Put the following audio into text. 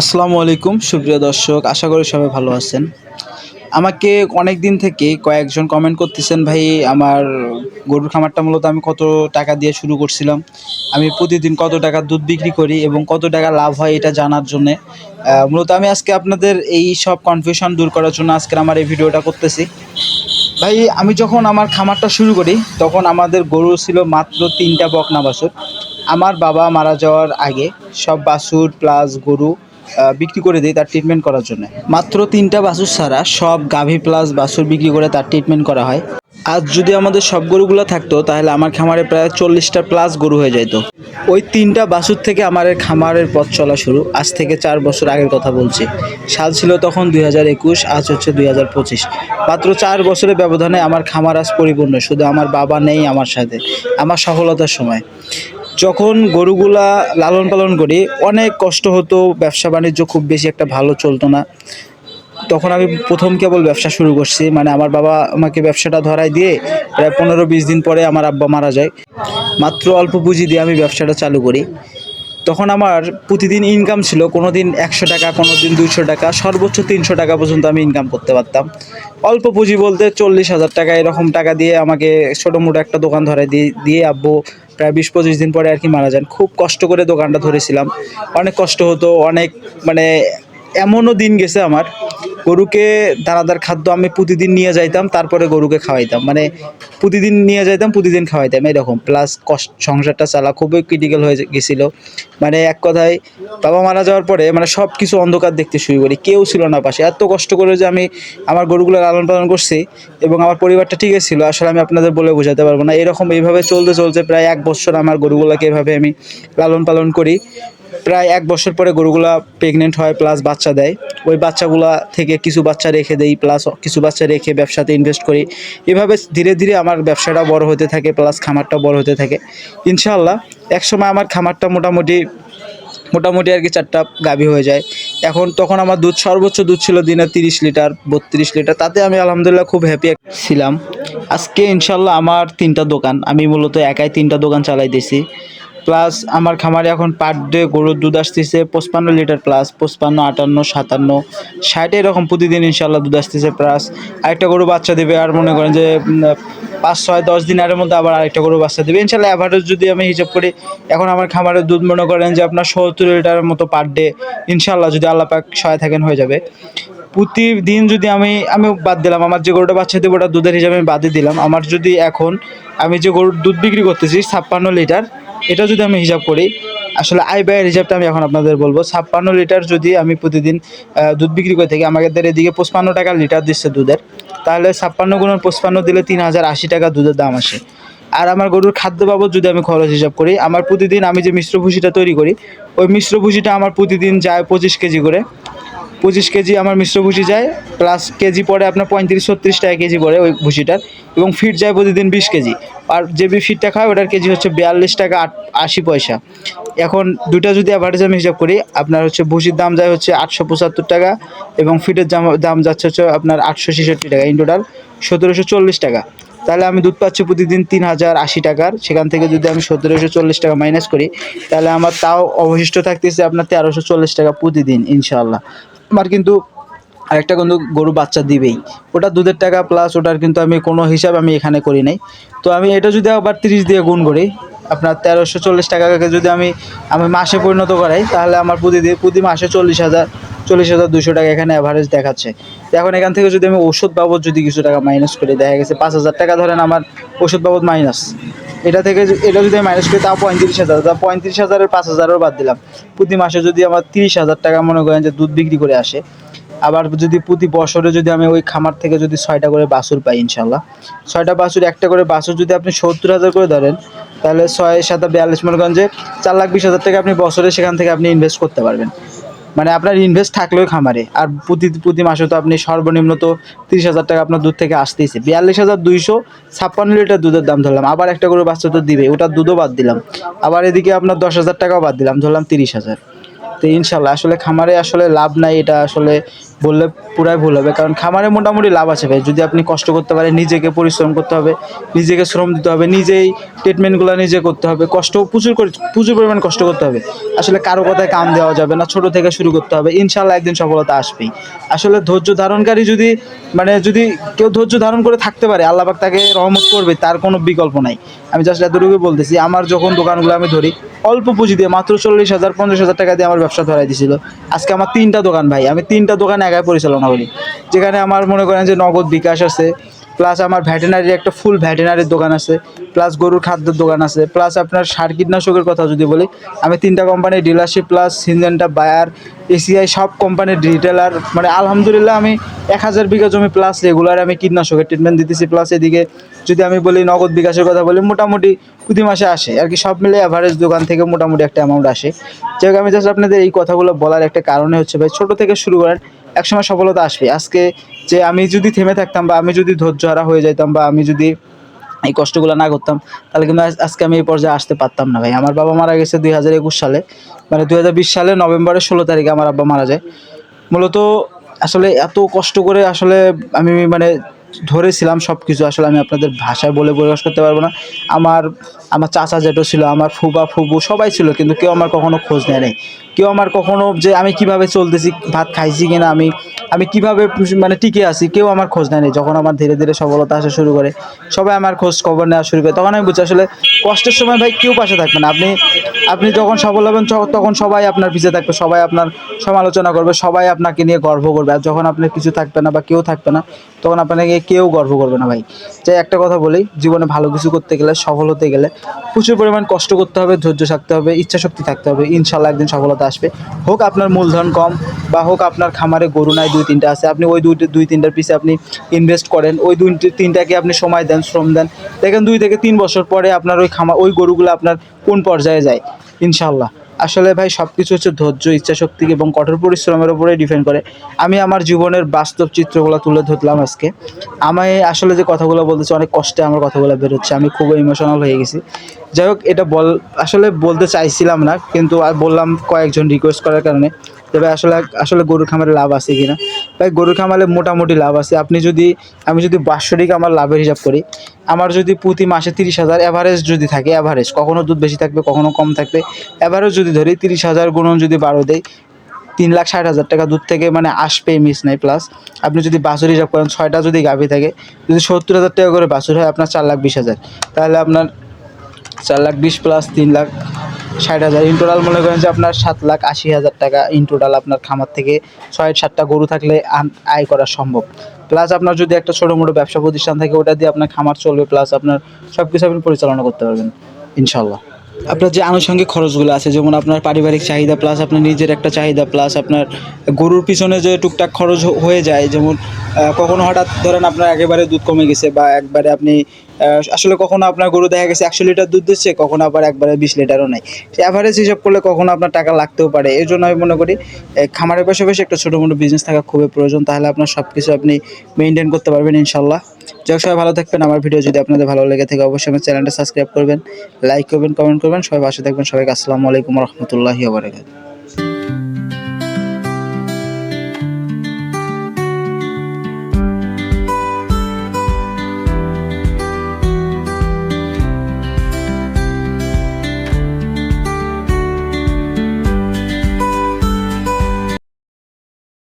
আসসালামু আলাইকুম, সুপ্রিয় দর্শক, আশা করি সবাই ভালো আছেন। আমাকে অনেক দিন থেকে কয়েকজন কমেন্ট করতেছেন, ভাই, আমার গরুর খামারটা মূলত আমি কত টাকা দিয়ে শুরু করছিলাম? আমি প্রতিদিন কত টাকা দুধ বিক্রি করি এবং কত টাকা লাভ হয় এটা জানার জন্যে? মূলত আমি আজকে আপনাদের এই সব কনফিউশন দূর করার জন্য আজকে আমার এই ভিডিওটা করতেছি। ভাই, আমি যখন আমার খামারটা শুরু করি, তখন আমাদের গরু ছিল মাত্র তিনটা বকনা বাছুর। আমার বাবা মারা যাওয়ার আগে সব বাছুর প্লাস গরু বিক্রি করে দিই তার ট্রিটমেন্ট করার জন্য। মাত্র তিনটা বাছুর ছাড়া সব গাভী প্লাস বাছুর বিক্রি করে তার ট্রিটমেন্ট করা হয়। আজ যদি আমাদের সব গরুগুলো থাকতো, তাহলে আমার খামারে প্রায় চল্লিশটা প্লাস গরু হয়ে যেত ওই তিনটা বাছুর থেকে আমার খামারের পথ চলা শুরু। আজ থেকে চার বছর আগের কথা বলছি। সাল ছিল তখন দুই হাজার একুশ, আজ হচ্ছে দুই হাজার পঁচিশ। মাত্র চার বছরের ব্যবধানে আমার খামার আজ পরিপূর্ণ। শুধু আমার বাবা নেই আমার সাথে। আমার সফলতার সময়। যখন গরুগুলা লালন পালন করি, অনেক কষ্ট হতো, ব্যবসা বাণিজ্য খুব বেশি একটা ভালো চলতো না। তখন আমি প্রথম কেবল ব্যবসা শুরু করছি মানে আমার বাবা আমাকে ব্যবসাটা ধরায় দিয়ে প্রায় পনেরো বিশ দিন পরে আমার আব্বা মারা যায়। মাত্র অল্প পুঁজি দিয়ে আমি ব্যবসাটা চালু করি। তখন আমার প্রতিদিন ইনকাম ছিল কোনো দিন একশো টাকা কোনো দিন দুইশো টাকা, সর্বোচ্চ তিনশো টাকা পর্যন্ত আমি ইনকাম করতে পারতাম। অল্প পুঁজি বলতে চল্লিশ হাজার টাকা, এরকম টাকা দিয়ে আমাকে ছোটো মোটো একটা দোকান ধরে দিয়ে দিয়ে আব্বু প্রায় বিশ পঁচিশ দিন পরে আর কি মারা যান। খুব কষ্ট করে দোকানটা ধরেছিলাম। অনেক কষ্ট হতো, অনেক মানে এমনও দিন গেছে আমার, গরুকে দানাদার খাদ্য আমি প্রতিদিন নিয়ে যাইতাম, তারপরে গরুকে খাওয়াইতাম। মানে প্রতিদিন নিয়ে যাইতাম, প্রতিদিন খাওয়াইতাম, এরকম। প্লাস কষ্ট, সংসারটা চালা, খুবই ক্রিটিক্যাল হয়ে গেছিল। মানে এক কথায়, বাবা মারা যাওয়ার পরে মানে সব কিছু অন্ধকার দেখতে শুরু করি। কেউ ছিল না পাশে। এত কষ্ট করে যে আমি আমার গরুগুলো লালন পালন করছি এবং আমার পরিবারটা ঠিক ছিল, আসলে আমি আপনাদের বলে বোঝাতে পারব না। এরকম এইভাবে চলতে চলতে প্রায় এক বছর আমার গরুগুলোকে এভাবে আমি লালন পালন করি। প্রায় এক বছর পরে গরুগুলা প্রেগনেন্ট হয় প্লাস বাচ্চা দেয়। ওই বাচ্চাগুলা থেকে কিছু বাচ্চা রেখে দেই প্লাস কিছু বাচ্চা রেখে ব্যবসাতে ইনভেস্ট করি। এভাবে ধীরে ধীরে আমার ব্যবসাটা বড় হতে থাকে প্লাস খামারটা বড় হতে থাকে। ইনশাআল্লাহ, একসময় আমার খামারটা মোটামুটি মোটামুটি আর কি চারটা গাভী হয়ে যায়। এখন তখন আমার দুধ, সর্বোচ্চ দুধ ছিল দিনে তিরিশ লিটার, বত্রিশ লিটার। তাতে আমি আলহামদুলিল্লাহ খুব হ্যাপি ছিলাম। আজকে ইনশাল্লাহ আমার তিনটা দোকান, আমি মূলত একাই তিনটা দোকান চালাইতেছি প্লাস আমার খামারে এখন পার ডে গরুর দুধ আসতেছে, পঁচপান্ন লিটার প্লাস পঁচপান্ন, আটান্ন, সাতান্ন, ষাট এরকম প্রতিদিন ইনশাল্লাহ দুধ আসতেছে প্লাস আরেকটা গরু বাচ্চা দেবে আর মনে করেন যে পাঁচ, ছয়, দশ দিনের মধ্যে আবার আরেকটা গরু বাচ্চা দেবে। ইনশাল্লাহ অ্যাভারেজ যদি আমি হিসাব করি, এখন আমার খামারের দুধ মনে করেন যে আপনার সত্তর লিটারের মতো পার ডে ইনশাল্লাহ যদি আল্লাহ পাক সহায় থাকেন হয়ে যাবে। প্রতিদিন যদি আমি আমি বাদ দিলাম, আমার যে গরুটা বাচ্চা দেবো ওটা দুধের হিসাবে আমি বাদই দিলাম। আমার যদি এখন, আমি যে গরুর দুধ বিক্রি করতেছি, ছাপ্পান্ন লিটার এটা যদি আমি হিসাব করি, আসলে আয় ব্যয়ের হিসাবটা আমি এখন আপনাদের বলব। ছাপ্পান্ন লিটার যদি আমি প্রতিদিন দুধ বিক্রি করে থাকি, আমাদের এদিকে পঁচপান্ন টাকা লিটার দিচ্ছে দুধের। তাহলে ছাপ্পান্ন গুণন পঁচপান্ন দিলে তিন হাজার আশি টাকা দুধের দাম আসে। আর আমার গরুর খাদ্য বাবদ যদি আমি খরচ হিসাব করি, আমার প্রতিদিন আমি যে মিশ্র ভুসিটা তৈরি করি, ওই মিশ্র ভুসিটা আমার প্রতিদিন যায় পঁচিশ কেজি করে। পঁচিশ কেজি আমার মিশ্র ভুসি যায় প্লাস কেজি পড়ে আপনার পঁয়ত্রিশ, ছত্রিশ টাকা কেজি পড়ে ওই ভুসিটার এবং ফিট যায় প্রতিদিন বিশ কেজি। আর যে ফিটটা খায়, ওটার কেজি হচ্ছে বিয়াল্লিশ টাকা আট, আশি পয়সা। এখন দুইটা যদি অ্যাভারেজ আমি হিসাব করি, আপনার হচ্ছে ভুসির দাম যায় হচ্ছে আটশো পঁচাত্তর টাকা, এবং ফিটের দাম যাচ্ছে হচ্ছে আপনার আটশো ছেষট্টি টাকা ইন টোটাল সতেরোশো চল্লিশ টাকা। তাহলে আমি দুধ পাচ্ছি প্রতিদিন তিন হাজার আশি টাকার, সেখান থেকে যদি আমি সতেরোশো চল্লিশ টাকা মাইনাস করি, তাহলে আমার তাও অবশিষ্ট থাকতেছে আপনার তেরোশো চল্লিশ টাকা প্রতিদিন, ইনশাআল্লাহ। আমার কিন্তু আরেকটা কিন্তু গরু বাচ্চা দিবেই। ওটা দুধের টাকা প্লাস ওটার কিন্তু আমি কোনো হিসাব আমি এখানে করি নাই। তো আমি এটা যদি আবার তিরিশ দিয়ে গুণ করি, আপনার তেরোশো চল্লিশ টাকাকে যদি আমি আমি মাসে পরিণত করাই, তাহলে আমার প্রতিদিন প্রতি মাসে চল্লিশ হাজার চল্লিশ হাজার দুশো টাকা এখানে অ্যাভারেজ দেখাচ্ছে। এখন এখান থেকে যদি আমি ওষুধ বাবদ যদি কিছু টাকা মাইনাস করি, দেখা গেছে পাঁচ হাজার টাকা ধরেন আমার ওষুধ বাবদ মাইনাস এটা থেকে এটা যদি আমি মাইনাস করি, তাও পঁয়ত্রিশ হাজার। তা পঁয়ত্রিশ হাজারের পাঁচ হাজারও বাদ দিলাম। প্রতি মাসে যদি আমার তিরিশ হাজার টাকা মনে করেন যে দুধ বিক্রি করে আসে, আবার যদি প্রতি বছরে যদি আমি ওই খামার থেকে যদি ছয়টা করে বাছুর পাই ইনশাল্লাহ। ছয়টা বাছুর, একটা করে বাছুর যদি আপনি সত্তর হাজার করে ধরেন, তাহলে ছয় সাথে বিয়াল্লিশ মনে করেন যে চার লাখ, বিশ হাজার টাকা আপনি বছরে সেখান থেকে আপনি ইনভেস্ট করতে পারবেন। মানে আপনার ইনভেস্ট থাকলেও খামারে। আর প্রতি প্রতি মাসে তো আপনি সর্বনিম্ন তো তিরিশ হাজার টাকা আপনার দুধ থেকে আসতেইছে। বিয়াল্লিশ হাজার দুইশো ছাপ্পান্ন লিটার দুধের দাম ধরলাম। আবার একটা করে বাচ্চা তো দিবে, ওটার দুধও বাদ দিলাম। আবার এদিকে আপনার দশ হাজার টাকাও বাদ দিলাম, ধরলাম তিরিশ হাজার। তো ইনশাল্লাহ, আসলে খামারে আসলে লাভ নাই, এটা আসলে বললে পুরাই ভুল হবে। কারণ খামারে মোটামুটি লাভ আছে ভাই। যদি আপনি কষ্ট করতে পারেন, নিজেকে পরিশ্রম করতে হবে, নিজেকে শ্রম দিতে হবে, নিজেই ট্রিটমেন্টগুলো নিজে করতে হবে। কষ্ট প্রচুর করে, প্রচুর পরিমাণ কষ্ট করতে হবে। আসলে কারও কথায় কাম দেওয়া যাবে না, ছোট থেকে শুরু করতে হবে। ইনশাল্লাহ একদিন সফলতা আসবেই। আসলে ধৈর্য ধারণকারী যদি মানে যদি কেউ ধৈর্য ধারণ করে থাকতে পারে, আল্লাহ পাক তাকে রহমত করবে, তার কোনো বিকল্প নাই। আমি জাস্ট এতটুকু বলতেছি, আমার যখন দোকানগুলো আমি ধরি, অল্প পুঁজি দিয়ে মাত্র চল্লিশ হাজার, পঞ্চাশ হাজার টাকা দিয়ে আমার ব্যবসা ধরাই দিয়েছিল আজকে আমার তিনটা দোকান ভাই, আমি তিনটা দোকান একাই পরিচালনা করি। যেখানে আমার মনে করেন যে নগদ বিকাশ আছে প্লাস আমার ভ্যাটেনারির একটা ফুল ভ্যাটেনারির দোকান আছে প্লাস গরুর খাদ্যের দোকান আছে প্লাস আপনার সার কীটনাশকের কথা যদি বলি, আমি তিনটা কোম্পানির dealership plus Syngenta Bayer ACI সব কোম্পানির রিটেলার মানে আলহামদুলিল্লাহ আমি এক হাজার বিঘা জমি প্লাস রেগুলার আমি কীটনাশকের ট্রিটমেন্ট দিতেছি প্লাস এদিকে যদি আমি বলি নগদ বিকাশের কথা বলি, মোটামুটি প্রতি মাসে আসে, আর কি সব মিলে অ্যাভারেজ দোকান থেকে মোটামুটি একটা অ্যামাউন্ট আসে। যাই আমি জাস্ট আপনাদের এই কথাগুলো বলার একটা কারণে হচ্ছে ভাই, ছোটো থেকে শুরু করেন একসময় সফলতা আসবে। আজকে যে আমি যদি থেমে থাকতাম বা আমি যদি ধৈর্য হারা হয়ে যেতাম বা আমি যদি এই কষ্টগুলো না করতাম, তাহলে কিন্তু আজ- আজকে আমি এই পর্যায়ে আসতে পারতাম না ভাই। আমার বাবা মারা গেছে দুই হাজার একুশ সালে। মানে দুই হাজার বিশ সালে নভেম্বরের ষোলো তারিখে আমার আব্বা মারা যায়। মূলত আসলে এত কষ্ট করে আসলে আমি মানে ধরেছিলাম সব কিছু আসলে আমি আপনাদের ভাষায় বলে প্রকাশ করতে পারব না। আমার আমার চাচা যেটা ছিল, আমার ফুবা ফুবু সবাই ছিল, কিন্তু কেউ আমার কখনো খোঁজ নেয় নাই। কেউ আমার কখনো যে আমি কীভাবে চলতেছি ভাত খাইছি কিনা আমি আমি কীভাবে মানে টিকে আছি, কেউ আমার খোঁজ নেয়নি। যখন আমার ধীরে ধীরে সফলতা আসা শুরু করে, সবাই আমার খোঁজ খবর নেওয়া শুরু করে, তখন আমি বুঝছি আসলে কষ্টের সময় ভাই কেউ পাশে থাকবে না। আপনি আপনি যখন সফল হবেন তখন সবাই আপনার পিছিয়ে থাকবে, সবাই আপনার সমালোচনা করবে, সবাই আপনাকে নিয়ে গর্ব করবে। আর যখন আপনার কিছু থাকবে না বা কেউ থাকবে না, তখন আপনাকে কেউ গর্ব করবে না ভাই। যাই একটা কথা বলি, জীবনে ভালো কিছু করতে গেলে, সফল হতে গেলে প্রচুর পরিমাণ কষ্ট করতে হবে, ধৈর্য থাকতে হবে ইচ্ছা শক্তি থাকতে হবে। ইনশাল্লাহ একদিন সফলতা আসবে। হোক আপনার মূলধন কম বা হোক আপনার খামারে গরু নাই দুই তিনটা আছে। আপনি ওই দুই দুই তিনটার পিছে আপনি ইনভেস্ট করেন। ওই দুই তিনটাকে আপনি সময় দেন, শ্রম দেন। দেখেন দুই থেকে তিন বছর পরে আপনার ওই খামা ওই গরুগুলো আপনার কোন পর্যায়ে যায়? ইনশাল্লাহ আসলে ভাই সব কিছু হচ্ছে ধৈর্য ইচ্ছা শক্তি এবং কঠোর পরিশ্রমের উপরে ডিপেন্ড করে। আমি আমার জীবনের বাস্তব চিত্রগুলো তুলে ধরলাম আজকে। আমি আসলে যে কথাগুলো বলতেছি, অনেক কষ্টে আমার কথাগুলো বেরোচ্ছে। আমি খুব ইমোশনাল হয়ে গেছি। যাই হোক, এটা বল আসলে বলতে চাইছিলাম না, কিন্তু আর বললাম কয়েকজন রিকোয়েস্ট করার কারণে। তবে আসলে আসলে গরুর খামারে লাভ আছে কিনা ভাই, গরুর খামারে মোটামুটি লাভ আছে। আপনি যদি, আমি যদি বাৎসরিক আমার লাভের হিসাব করি, আমার যদি প্রতি মাসে তিরিশ হাজার অ্যাভারেজ যদি থাকে অ্যাভারেজ কখনো দুধ বেশি থাকবে, কখনো কম থাকবে অ্যাভারেজ যদি ধরি তিরিশ হাজার গুণন যদি বারো দেয় তিন লাখ ষাট হাজার টাকা দুধ থেকে মানে আসবে মিস নাই প্লাস আপনি যদি বাছুর হিসাব করেন, ছয়টা যদি গাভী থাকে, যদি সত্তর হাজার টাকা করে বাছুর হয়, আপনার চার লাখ বিশ হাজার। তাহলে আপনার চার লাখ বিশ প্লাস তিন লাখ ষাট হাজার। ইন টোটাল মনে করেন যে আপনার সাত লাখ আশি হাজার টাকা ইন টোটাল আপনার খামার থেকে ছয়, সাতটা গরু থাকলে আয় করা সম্ভব। প্লাস আপনার যদি একটা ছোটো মোটো ব্যবসা প্রতিষ্ঠান থাকে, ওটা দিয়ে আপনার খামার চলবে, প্লাস আপনার সব কিছু আপনি পরিচালনা করতে পারবেন, ইনশাল্লাহ। আপনার যে আনুষঙ্গিক খরচগুলো আছে, যেমন আপনার পারিবারিক চাহিদা, প্লাস আপনার নিজের একটা চাহিদা, প্লাস আপনার গরুর পিছনে যে টুকটাক খরচ হয়ে যায়, যেমন কখনো হঠাৎ ধরেন আপনার একেবারে দুধ কমে গেছে বা একবারে আপনি আসলে কখনো আপনার গরু দেখা গেছে একশো লিটার দুধ দিচ্ছে কখনো আবার একবারে বিশ লিটারও নেই। অ্যাভারেজ হিসাব করলে কখনো আপনার টাকা লাগতেও পারে। এই জন্য আমি মনে করি খামারের পাশাপাশি একটা ছোটো মোটো বিজনেস থাকা খুবই প্রয়োজন তাহলে আপনার সব কিছু আপনি মেনটেন করতে পারবেন ইনশাল্লাহ। যাই হোক, সবাই ভালো থাকবেন। আমার ভিডিও যদি আপনাদের ভালো লেগে থাকে অবশ্যই আমার চ্যানেলটা সাবস্ক্রাইব করবেন লাইক করবেন কমেন্ট করবেন সবাই পাশে থাকবেন। সবাইকে আসসালামু আলাইকুম রহমতুল্লাহি ওবরাকাতুহু